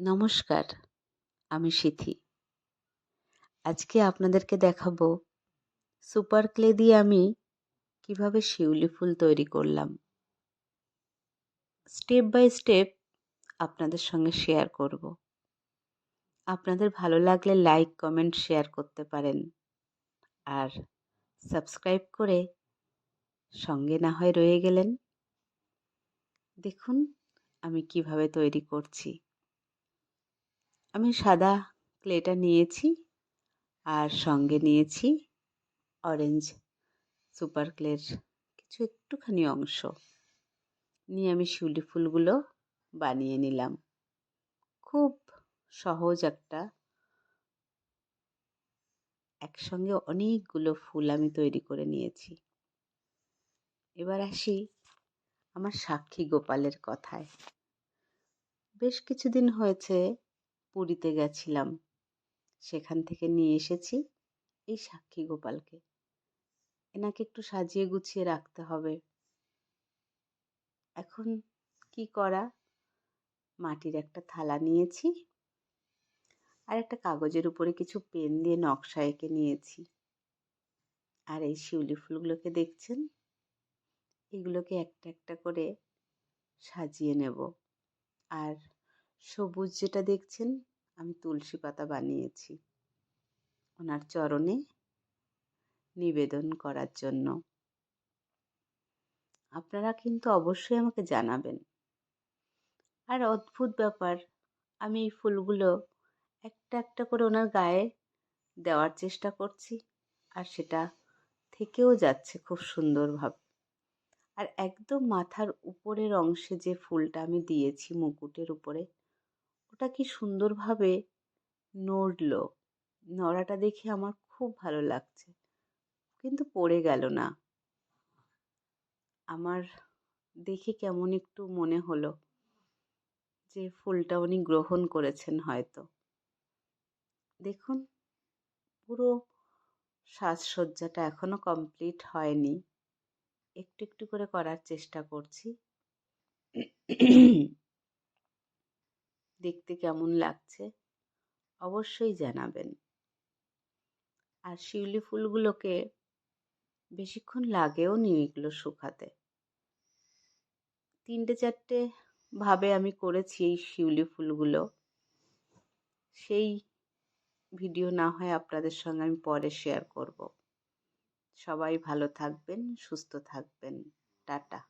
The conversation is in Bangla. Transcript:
নমস্কার, আমি সিথি। আজকে আপনাদেরকে দেখাবো সুপার ক্লে দিয়ে আমি কীভাবে শিউলি ফুল তৈরি করলাম। স্টেপ বাই স্টেপ আপনাদের সঙ্গে শেয়ার করব। আপনাদের ভালো লাগলে লাইক, কমেন্ট, শেয়ার করতে পারেন। আর সাবস্ক্রাইব করে সঙ্গে না হয় রয়ে গেলেন। দেখুন আমি কীভাবে তৈরি করছি। আমি সাদা ক্লেটা নিয়েছি আর সঙ্গে নিয়েছি অরেঞ্জ সুপার ক্লের কিছু একটুখানি অংশ। নিয়ে আমি শিউলি ফুলগুলো বানিয়ে নিলাম। খুব সহজ একটা একসঙ্গে অনেকগুলো ফুল আমি তৈরি করে নিয়েছি। এবার আসি আমার সাক্ষী গোপালের কথায়। বেশ কিছুদিন হয়েছে পুরীতে গেছিলাম। সেখান থেকে নিয়ে এসেছি এই সাক্ষী গোপালকে। এনাকে একটু সাজিয়ে গুছিয়ে রাখতে হবে। এখন কি করা? মাটির একটা থালা নিয়েছি আর একটা কাগজের উপরে কিছু পেন দিয়ে নকশা এঁকে নিয়েছি। আর এই শিউলি ফুলগুলোকে দেখছেন? এগুলোকে একটা একটা করে সাজিয়ে নেব। আর সবুজ যেটা দেখছেন, আমি তুলসী পাতা বানিয়েছি। ওনার চরণে নিবেদন করার জন্য। আপনারা কিন্তু অবশ্যই আমাকে জানাবেন। আর অদ্ভুত ব্যাপার, আমি এই ফুলগুলো একটা একটা করে ওনার গায়ে দেওয়ার চেষ্টা করছি আর সেটা থেকেও যাচ্ছে খুব সুন্দরভাবে। আর একদম মাথার উপরের অংশে যে ফুলটা আমি দিয়েছি মুকুটের উপরে ওটা কি সুন্দরভাবে নড়ল? নড়াটা দেখে আমার খুব ভালো লাগছে। কিন্তু পড়ে গেল না। আমার দেখে কেমন একটু মনে হলো যে ফুলটা উনি গ্রহণ করেছেন হয়তো। দেখুন, পুরো সাজসজ্জাটা এখনও কমপ্লিট হয়নি। একটু একটু করে করার চেষ্টা করছি। দেখতে কেমন লাগছে? অবশ্যই জানাবেন। আর শিউলি ফুলগুলোকে বেশিক্ষণ লাগেও নি এগুলো শুকাতে। তিনটে চারটে ভাবে আমি করেছি এই শিউলি ফুলগুলো। সেই ভিডিও না হয় আপনাদের সঙ্গে আমি পরে শেয়ার করব। সবাই ভালো থাকবেন, সুস্থ থাকবেন। টাটা।